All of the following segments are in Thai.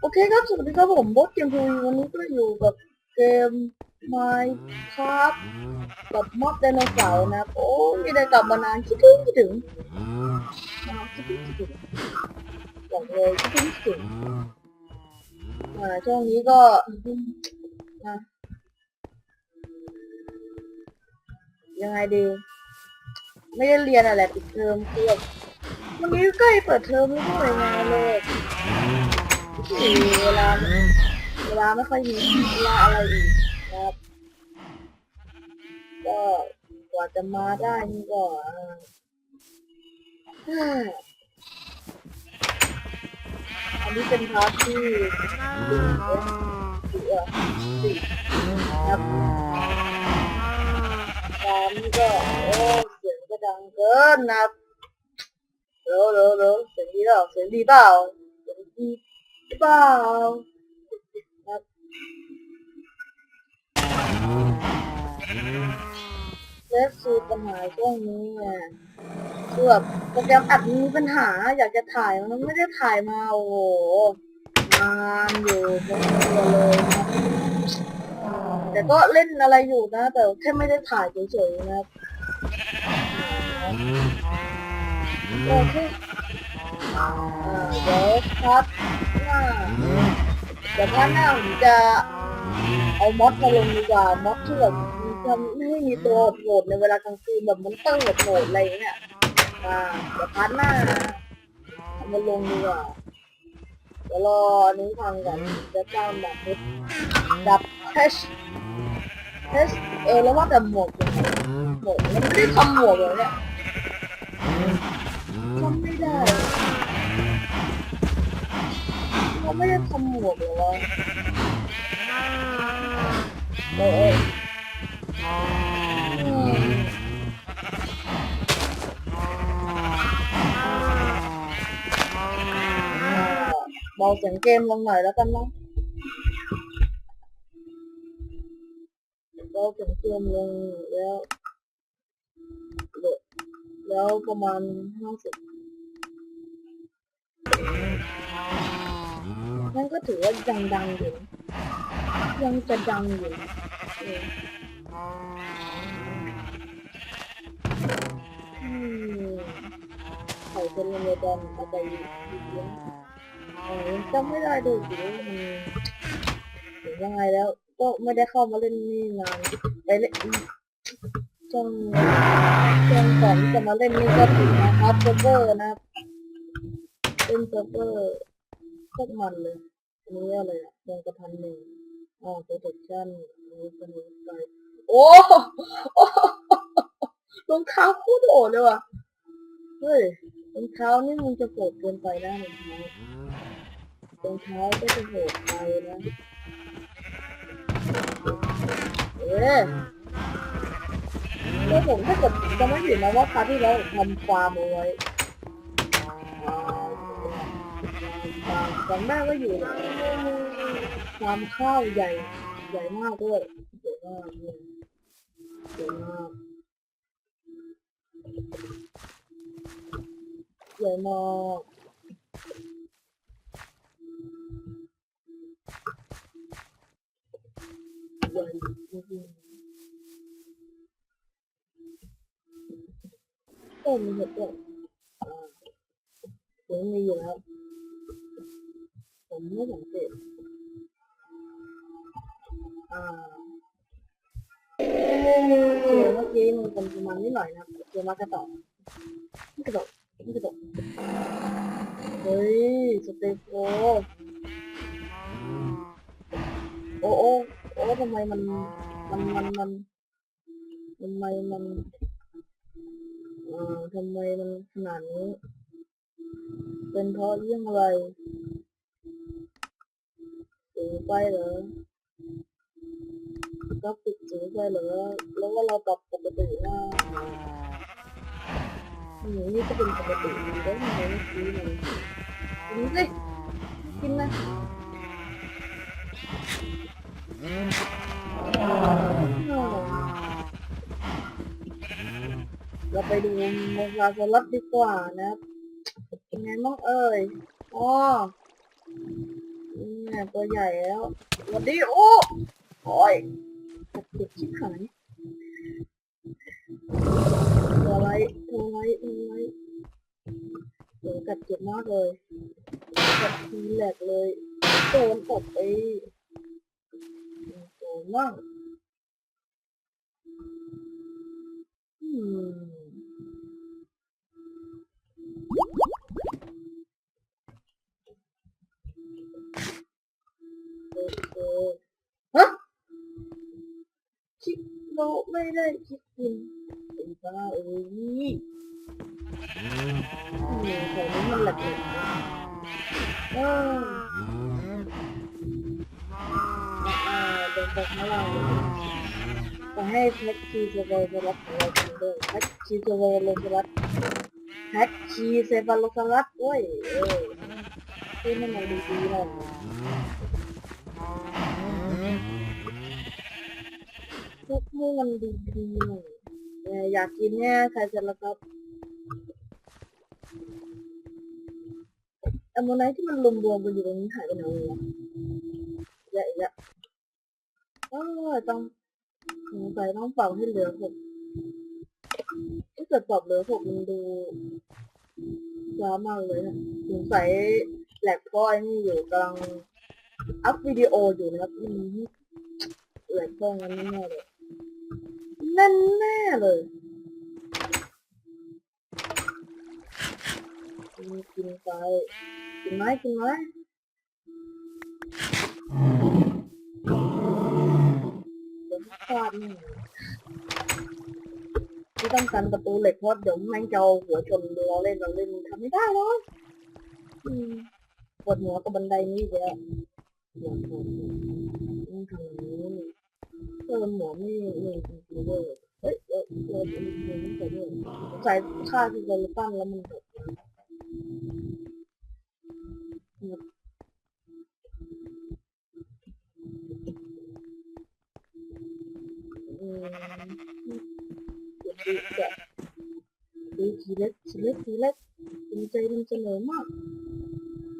โอเคครับ สวัสดีครับผมบอสเกมทูวันนี้ก็อยู่กับเกม Minecraft กับมอดไดโนเสาร์นะโอ้ไม่ได้กลับมานานคิดถึงคิดถึงนะครับคิดถึงคิดถึงบอกเลยคิดถึงคิดถึงอ่าช่วงนี้ก็นะยังไงดี ไม่ได้เรียนอะไรปิดเทอมคือแบวันนี้ใกล้เปิดเทอมแล้วด้วยไงเลย เวลาเวลาไม่ค่อยมีเวลาอะไรอีกครับ ก็กว่าจะมาได้นี่ก็เอ่ออันนี้เป็นพาร์ทที่สี่สี่เอ่อสี่นะครับตามนี่ก็โอ้เสียงก็ดังเกินนะครับเร็วเร็วเร็วเสียงดีเปล่าเสียงดีเปล่าเสียงดี เปล่าครับเลสคือปัญหาช่วงนี้ไงคือแบบโปรแกรมอัดมีปัญหา อยากจะถ่ายมันไม่ได้ถ่ายมาโอ้โหนานอยู่พอสมควรเลยนะแต่ก็เล่นอะไรอยู่นะ แต่แค่ไม่ได้ถ่ายเฉยๆนะครับโอเค เดี๋ยวครับหน้าเดี๋ยวพันหน้าผมจะเอามอดมาลงดีกว่ามอดที่แบบจะไม่ให้มีตัวโหดในเวลากลางคืนแบบมันเตอร์โหดอะไรเงี้ยอ่าเดี๋ยวพันหน้าเอามาลงดีกว่าเดี๋ยวรอนี้ทำก่อนจะจ้างแบบดับเฮชเฮชเออแล้วว่าแต่หมวกยังไงหมวกมันไม่ได้ทำหมวกเลยเนี่ยทำไม่ได้ เขาไม่ได้ทำหมวกเลยวะเออเอออืมอ่าเบาเสียงเกมลงหน่อยแล้วกันเนาะเบาเสียงเกมลงแล้วแล้วประมาณห้าสิบ นั่นก็ถือว่ายังดังอยู่ยังจะดังอยู่นะเอออืมไข่เป็นเมดอนอะไรอยู่เยอะเออยังจำไม่ได้ด้วยสิว่ามันยังไงแล้ว ก็ไม่ได้เข้ามาเล่นนี่นานไปเล่นช่วงช่วงก่อนที่จะมาเล่นนี่ก็ถึงนะครับเซิร์ฟเวอร์นะครับเล่นเซิร์ฟเวอร์ พวกมันเลยอันนี้อะไรอะแดงกระพันหนึ่งอ่า protection นนี้เป็นไกโอ้โอ้รองเท้าโคตรโหดเลยว่ะ เฮ้ยรองเท้านี่มึงจะโหดเกินไปนะรองเท้ารองเท้าก็จะโหดไปนะ เอ๊ะคือผมถ้าเกิดจะไม่ผิดนะว่าคราวที่แล้วผมทำฟาร์มเอาไว้ ฟาร์มฟาก็อยู่ฟามข้าวใหญ่ ใหญ่มากด้วยใหญ่มากเยใหญ่มากใหญ่มากใหญ่จริงๆต้นมีเห็ดด้วยอ่าผมมีอยู่แล้ว ผมไม่สังเกตอ่าเสียงเมื่อกี้มันเป็นประมาณนิดหน่อยนะเดี๋ยวมากระตอไม่กระโดดไม่กระโดดเฮ้ยสเตปโอโอ้โอ้โอ้ทำไมมันมันมันมันทำไมมันเอ่อทำไมมันขนาดนี้ เป็นเพราะเรื่องอะไร สูงไปเหรอกราฟิกสูงไปเหรอ แล้วว่าเราปรับปกติว่าหนูนี่ก็เป็นปกติได้วทำไมไม่ซื้อมันกินสิกินนะเราไปดูโมซาสลัดดีกว่านะเป็นไงบ้างเอ่ยอ๋อ มตัวใหญ่แล้วสวัสดีโอ้โอ้ยจับเจ็บชิบหายตัวอะไรตัวอะไรตัวอะไรเดี๋ยวกัดเจ็บมากเลยกัดทีแหลกเลยโดนตบไปโดนมากอืม โลไม่ได้คิดกินไอ้บ้าเอ้ยนี่ของนี้มันหลักเลยเอออ่าเดินไปข้างล่างจะให้แพ็กชีเซเวอร์สลัดของเราทำด้วยแพ็กชีเซเวอร์โลสลัดแพ็กชีเซเวอร์โลสลัดโอ้ยเออที่มันอะไรดีๆหน่อย ให้มันดีๆหน่อยเอ่ออยากกินเนี่ยใครจะรับครับแอมโมไนท์ที่มันรวมๆกันอยู่ตรงนี้หายไปไหนเลยวะเยอะแยะเออต้องสงสัยต้องเป่าให้เหลือหกถ้าเกิดปรับเหลือหกมันดูช้ามากเลยนะสงสัยแหลกเพราะไอ้นี่อยู่กำลังอัพวิดีโออยู่นะครับอืมเหลือพวกนั้นแน่เลย แน่นแน่เลยกินกินไปกินไหมกินไหมเดี๋ยวพลาดแน่ที่ต้องการประตูเหล็กเพราะเดี๋ยวแม่งจะเอาหัวชนเราเล่นเราเล่นทำไม่ได้หรอกปวดหัวกับบันไดนี้เยอะปวดหัวต้องทำ อย่างนี้เออหมอไม่ไม่จริงๆเลยเอ้ยเออเออมันมันไม่ใช่ยใส่ค่าที่เราตั้งแล้วมันแบบอืมเดี๋ยวดูแกดูทีเล็กทีเล็กทีเล็กจริงใจมันเสนอมาก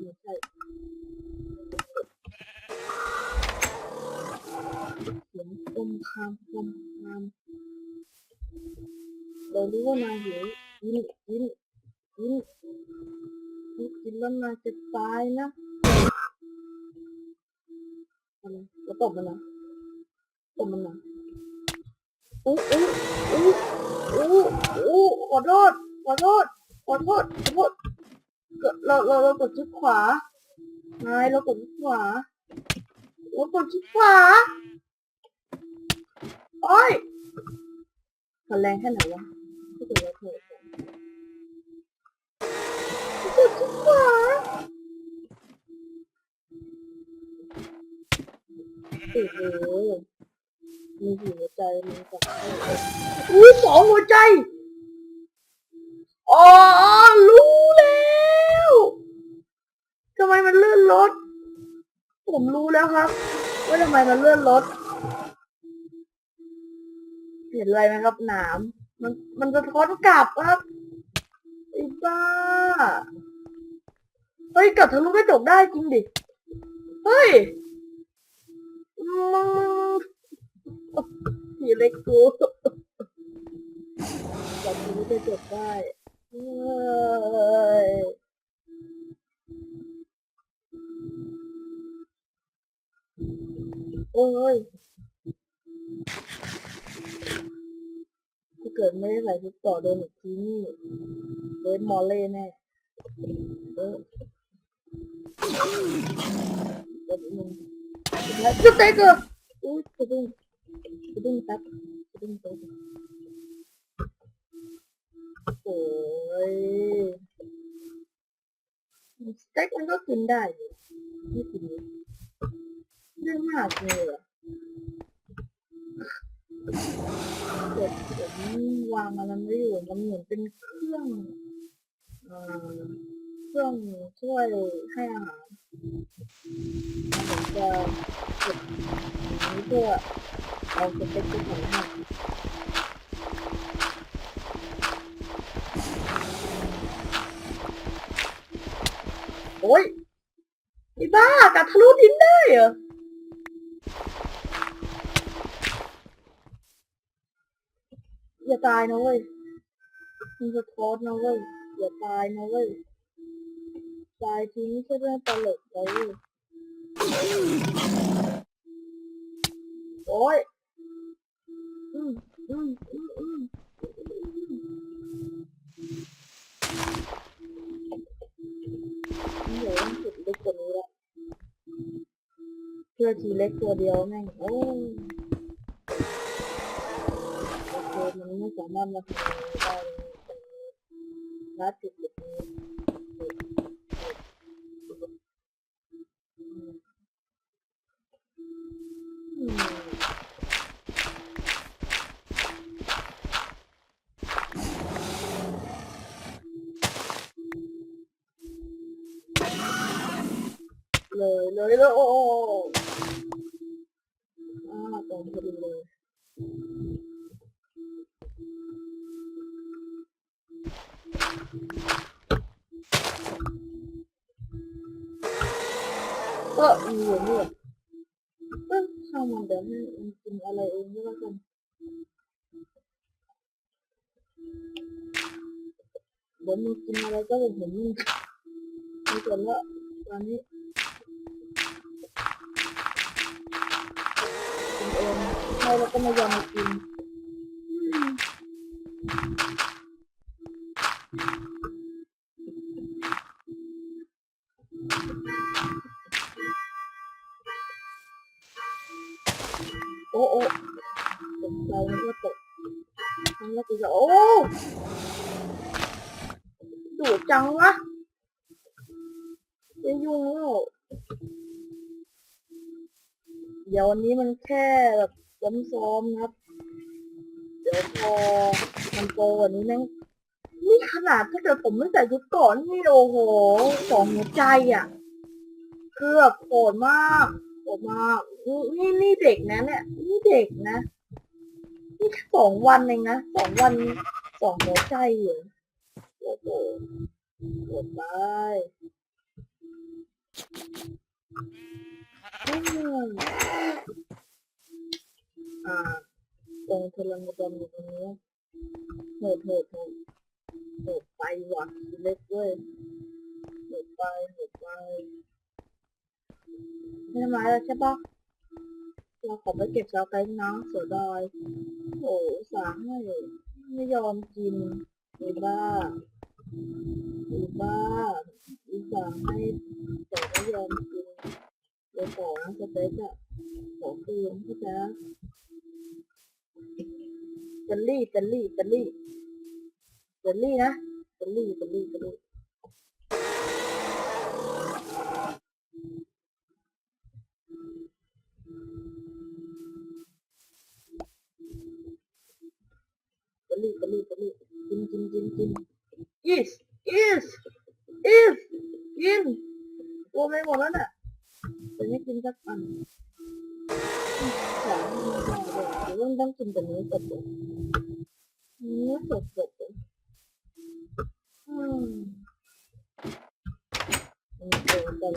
ไม่ใช่ เสียงอมคามอมคามเรารู้ว่านายหิวกินกินกินกินกินแล้วนายจะตายนะอะไรแล้วตบมันนะตบมันนะอู้อู้อู้อู้อู้ขอโทษขอโทษขอโทษขอโทษเกิดเราเราเรากดชิดขวานายเรากดชิดขวาเรากดชิดขวา โอ้ยมันแรงแค่ไหนวะที่ถึงเราเถิดกดชิดขวาโอ้โหมีกี่หัวใจมีสองอุ้ยสองหัวใจ อ๋อ รู้แล้วทำไมมันเลื่อนรถ ผมรู้แล้วครับ ว่าทำไมมันเลื่อนรถ ห็นอะไรไหมครับหนาม มันมันสะท้อนกลับครับไอ้บ้าเฮ้ยกลับทะลุกระจกได้จริงดิเฮ้ยมึงผีเล็กกูกลับทะลุกระจกได้เฮ้ยโอ้ย ถ้าเกิดไม่ได้ใส่ชุดต่อโดนอีกทีนี่เล่นมอลเล่แน่เออเดี๋ยวมึงแล้วจุดเตะเกิดอุ้ยกระดุ้งกระดุ้งแป๊บกระดุ้งแป๊บโอ้ยสเต็กมันก็กินได้ดิไม่กินดิเรื่องมากเลยอะเกิดผมวางมันไม่อยู่มันเหมือนเป็นเครื่องเครื่องช่วยให้อาหารผมจะกดอย่างนี้เพื่อเอาสเต็กไปใส่ให้โอ้ยไอ้บ้ากัดทะลุดินได้เหรอ อย่าตายนะเว้ยมึงจะโทษนะเว้ยอย่าตายนะเว้ยตายทีไม่ใช่เรื่องตลกเลยเว้ยโอ้ยอืมอืมอืมอืมเหลือสุดเล็กกว่านี้ละเพื่อทีเล็กตัวเดียวแม่งโอ้ เคมั ก็ช่างมันเดี๋ยวให้มันกิน วันนี้มันแค่แบบซ้อมๆนะครับ เดี๋ยวพอมันโตกว่านี้แม่งนี่ขนาดถ้าเกิดผมไม่ใส่ชุดก่อนนี่โอ้โหสองหัวใจอะคือแบบโหดมากโหดมากนี่นี่เด็กนะเนี่ยนี่เด็กนะนี่สองวันเองนะสองวันสองหัวใจเหรอโอ้โหโหดไป อ่าตรงเทเลมดอนอยู่ตรงนี้โหดโหดโหดโหดไปว่ะเล็กเว้ยโหดไปโหดไปไม่ทำไรแล้วใช่ปะเราขอไปเก็บเสาไกด์น้ำเสือดอย โอ้สาให้ไม่ยอมกินอ้บ้าอ้บ้าอีสาให้แต่ไม่ยอมกิน เดี๋ยวขอนะสเต็กอะขอคืนเข้าใจปะเจลลี่เจลลี่เจลลี่เจลลี่นะเจลลี่เจลลี่เจลลี่เจลลี่เจลลี่เจลลี่กินกินกินกิน is is is กินตัวไม่หมดแล้วน่ะ แต่ไม่กินสักอันสามเดี๋ยวต้องต้องกินแต่เนื้อสดเลยเนื้อสดสดเลยอืมมันเป็นอันตร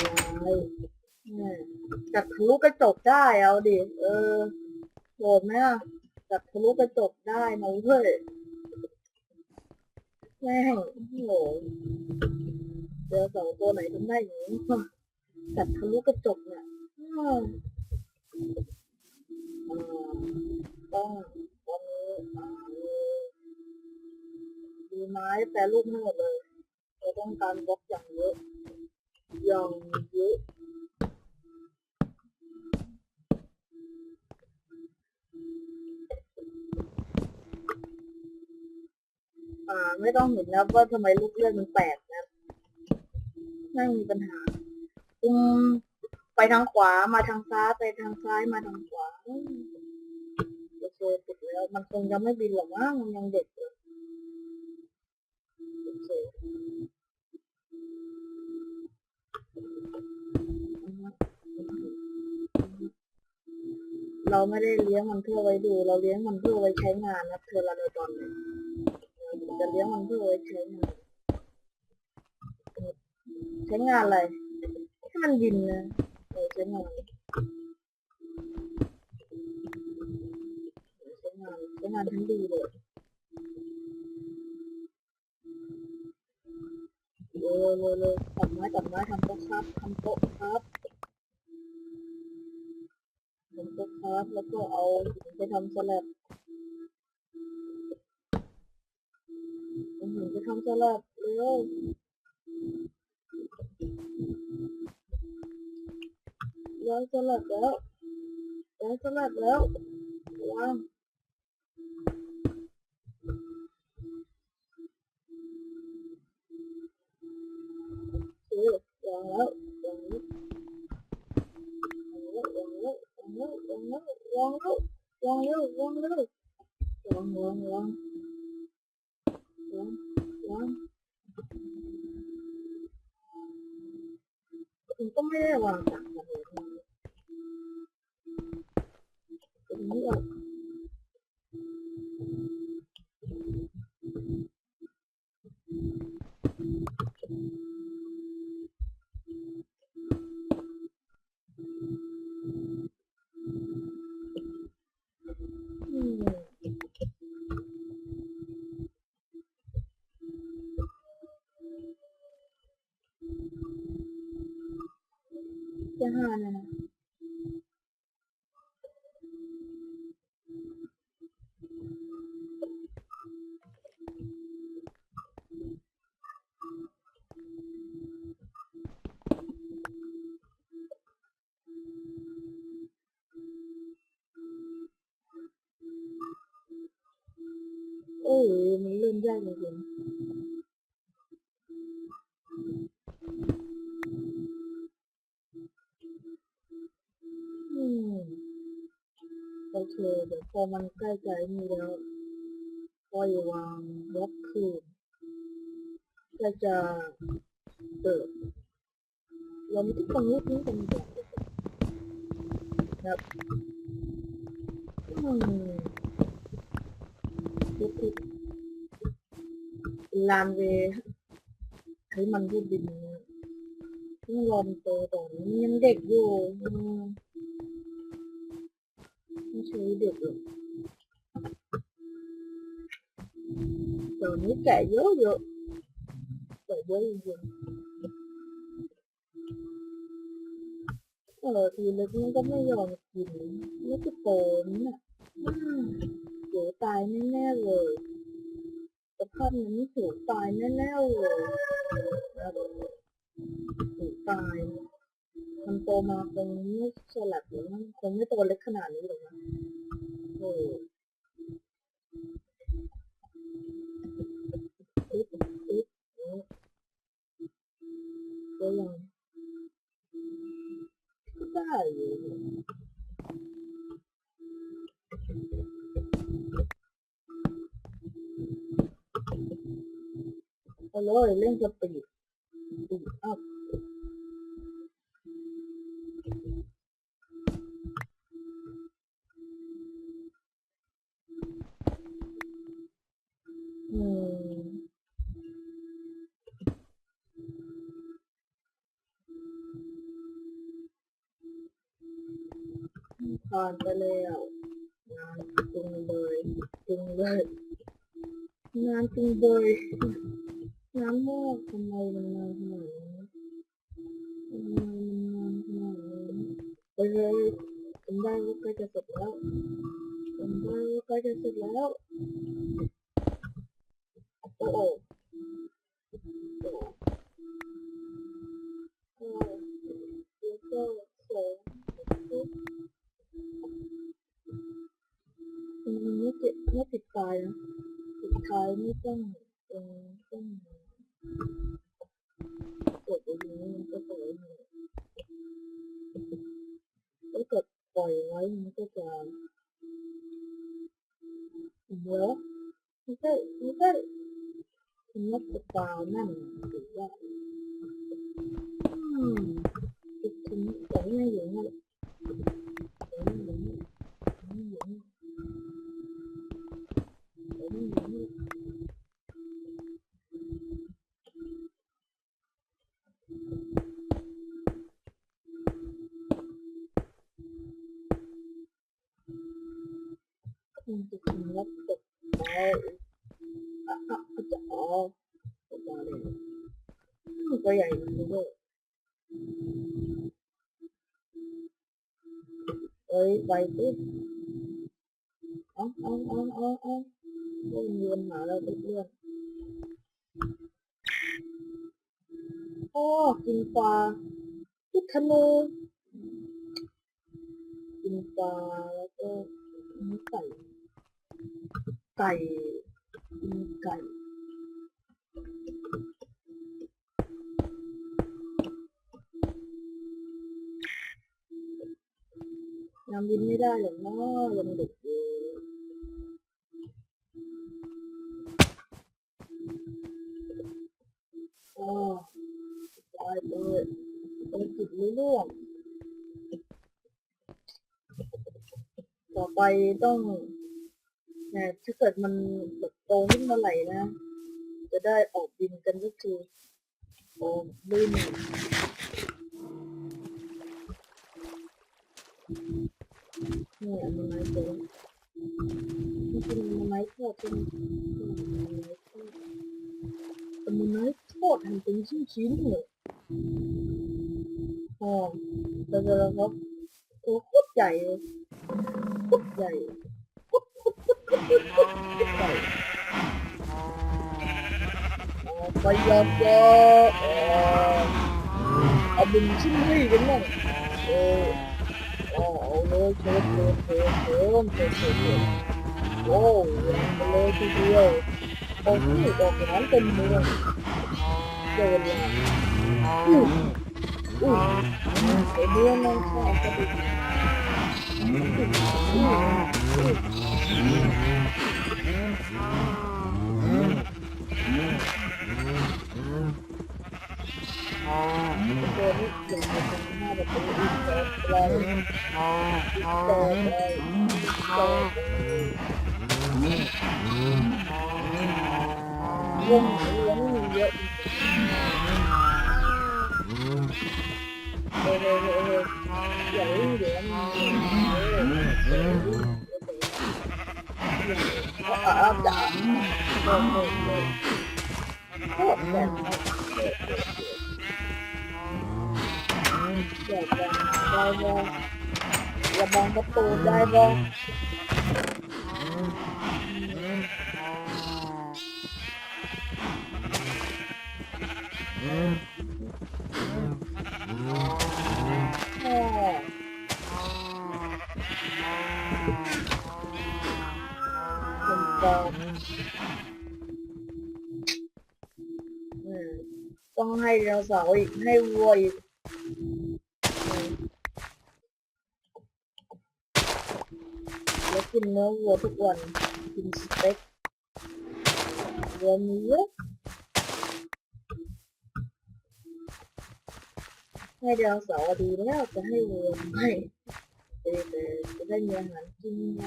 จับทะลุกระจกได้เอาดิ เออโหดไหมอะจับทะลุกระจกได้นะเว้ยแม่งโอ้โหเจอสองตัวไหนทำได้อย่างนี้ วะจับทะลุกระจกเนี่ยอืมอ่าต้องวันนี้อ่ามีมีไม้แปรรูปให้หมดเลยเราต้องการบล็อกอย่างเยอะอย่างเยอะอ่าไม่ต้องเห็นนะว่าทำไมลูกเลื่อดมันแตกนะไม่มีปัญหา อืมไปทางขวามาทางซ้ายไปทางซ้ายมาทางขวาโอเคติดแล้ว มันคงยังไม่บินหรอกมั้งมันยังเด็กอยู่โอเคเราไม่ได้เลี้ยงมันเพื่อไว้ดู เราเลี้ยงมันเพื่อไว้ใช้งานนะเทอร์ลาโดดอนเนี่ยจะเลี้ยงมันเพื่อไว้ใช้งานใช้งานอะไร มันบินนะเออใช้งานใช้งานใช้งานทั้งดีเลยเร็วเร็วเร็วตัดไม้ตัดไม้ทำโต๊ะครับทำโต๊ะครับทำโต๊ะครับแล้วก็เอาหินไปทำสลับเอาหินไปทำสลับ ลับแล้ว แล้วสลับแล้ววาง हाँ ananas. พอมันใกล้ใจนี่แล้วก็อยวางบล็อกคืนก็จะเปิดเราไม่ต้องฟังนิดนี้กันก่อนครับอืมคิดคิดลานเวให้มันพูดดินนี่ยต้องรอมโตก่อนมันยังเด็กอยู่ không chơi được. Rồi còn những cái dấu được phải dấu được ờ thì lực nhưng có mấy giờ một nó cái tờ nè, sửa tài nên nè rồi. Tập thân là nó sửa tài nên nè rồi. Sửa tài. ทนโตมาคงไม่ฉลาดหรือคงไม่โตเล็กขนาดนี้หรอกนะโอ้ปึ๊บปึ๊บก็ยังก็ได้อยู่เอาเลยเล่นสปีดปีดอัพ darle มันจะกินแล้วตกไปอะอะอะจะอ๋อตกมาเลยมันก็ใหญ่มันด้วยเอ้ยไปสิเอาเอาเอาเอาเอาเล่นเวียนหาแล้วเพื่อนโอ้กินปลาพิษณุกิ ก่กินไก่ยังบินไม่ได้หรอกเนาะยังเด็กอยู่อ๋อตายเลยเป็นจิตไม่ร่วงต่อไปต้อง เนี่ยถ้าเกิดมันแบบโตขึ้นมาไหร่นะ จะได้ออกบินกันก็คือออกบินเนี่ยอันไม้เต็มจริงๆมันไม้ทอดใช่ไหมแต่มันไม้ทอดหั่นเป็นชิ้นๆเลยอ๋อแต่แล้วครับโอ้โคตรใหญ่เลยโคตรใหญ่ พยายามจะเอาเป็นชิ้นให้กันบ้างเออเอาเลยเชิญเชิญเชิญเชิญเชิญเชิญโอ้ยังไปเลยทีเดียวตอนที่ออกร้านเป็นเมืองเจอเลยอู้อู้เดี๋ยวเมืองนั่งข้าวก็ดีอู้อู้ห้าแบบนี้อีกแต่เราอี กแต่เลยแต่วงเลี้ยงมีเย อะเออเออเอออย่าเล่นเดี๋ยวมันเอออ่ะอ่ะจ้ะโอ้โหโคตรแบบ เดี๋ยวจะได้บ่อย่ามอง ให้ไดโนเสาร์อีกให้วัวอีกแล้วกินเนื้อวัวทุกวันกินสเต็กวัวมีเยอะให้ดาวเสาร์ดีแล้วจะให้วัวไม่แต่แต่จะได้มีอาหารกินไง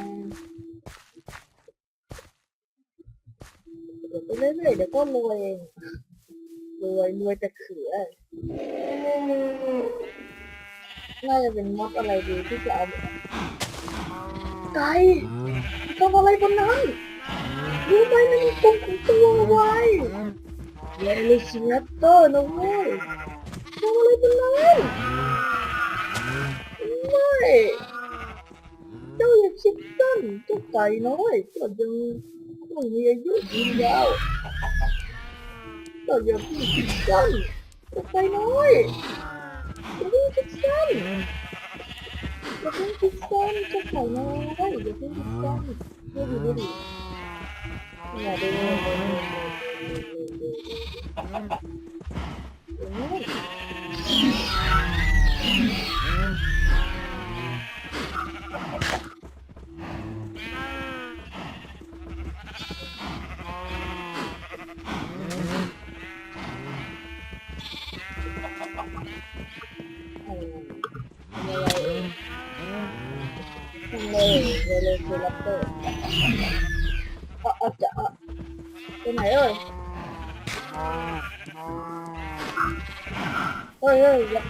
เดี๋ยวไปเรื่อยๆเดี๋ยวก็รวยเอง รวยรวยแต่เขือน่าจะเป็นมดอบอะไรดีที่จะเอาไก่ทำอะไรบนนั้นรู้ไหมมันมีกลุ่มของตัวไว้เยลิชินัตเตอร์นะเว้ยทำอะไรบนนั้นไม่เจ้าอย่าคิดสั้นเจ้าไก่น้อยเจ้ายังต้องมีอายุยืนยาว เจ้าอย่าเพิ่คิดสั้นตกใจน้อยอย่าเพิ่งคิดสั้นอย่าเพิ่งคิดสั้นเจ้าไก่น้อยอย่าเพิ่งคิดสั้นดูดิดูดิอย่าดูดูดูดูดูดู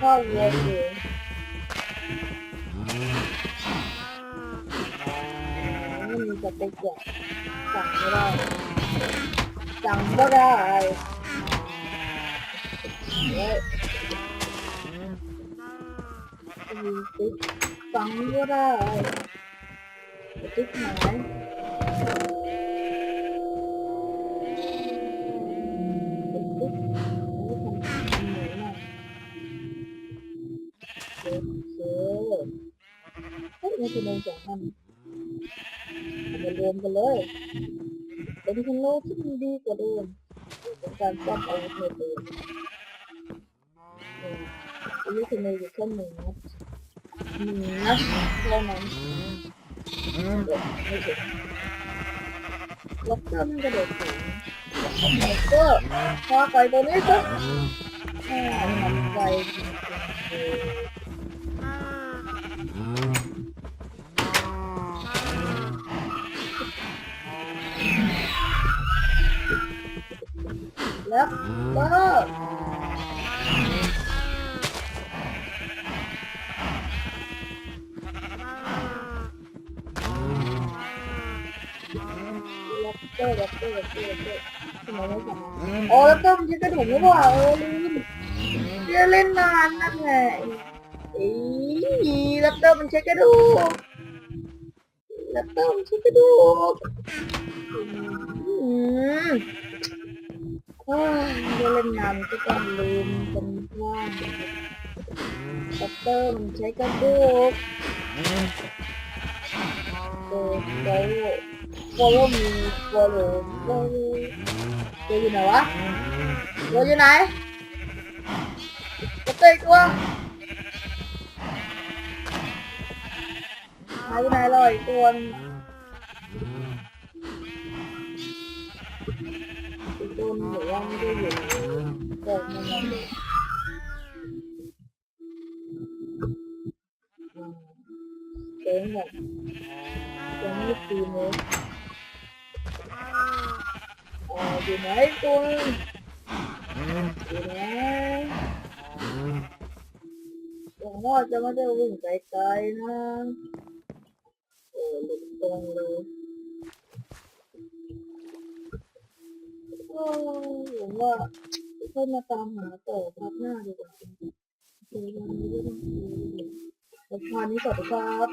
ฮ้ยอย่าเข้าวัวสิมันมีแต่สเต็กอะ เป็นฮัลโหลที่มันดีกว่าเดิมเป็นการป้องอาวุธในตัวเอออายุคือมีอยู่แค่หนึ่งนัดหนึ่งนัดเท่านั้นไม่ถึงล็อกเกอร์มันกระโดดสูงล็อกเกอร์พาไปตัวนี้ซะอ่ามันไว แล้วก็ล็อกเกอร์ล็อกเกอร์ล็อกเกอร์ล็อกเกอร์ทำไมไม่ทำอ๋อแล้วก็มันใช้กระดูกไม่ว่าเออลืมเดี๋ยวเล่นนานนั่นไงอีแล้วก็มันใช้กระดูกแล้วก็มันใช้กระดูกอืม โอ้ยเล่นนานก็ต้องลืมกันว่างแล้วก็มันใช้กระดูกเออเดี๋ยว follow me follow follow เจออยู่ไหนวะเจออยู่ไหนกระเตยตัวหายไปไหนเลยตัว นึงอีกตัวนึงเดี๋ยวว่าไม่ได้อยู่เกิดมันมาดูอืมเจ๊งแบบยังไม่ตีเลย Ờ, อยู่ไหนตัวอยู่ไหนหวังว่าจะไม่ได้วิ่งไกลๆนะโอ้หลุดตรงเลย โอ้หวังว่าค่อยมาตามหาต่อพักหน้าดีกว่าเจอกันไม่ได้ต้องคุยแล้วพานี้สวัสดีครับ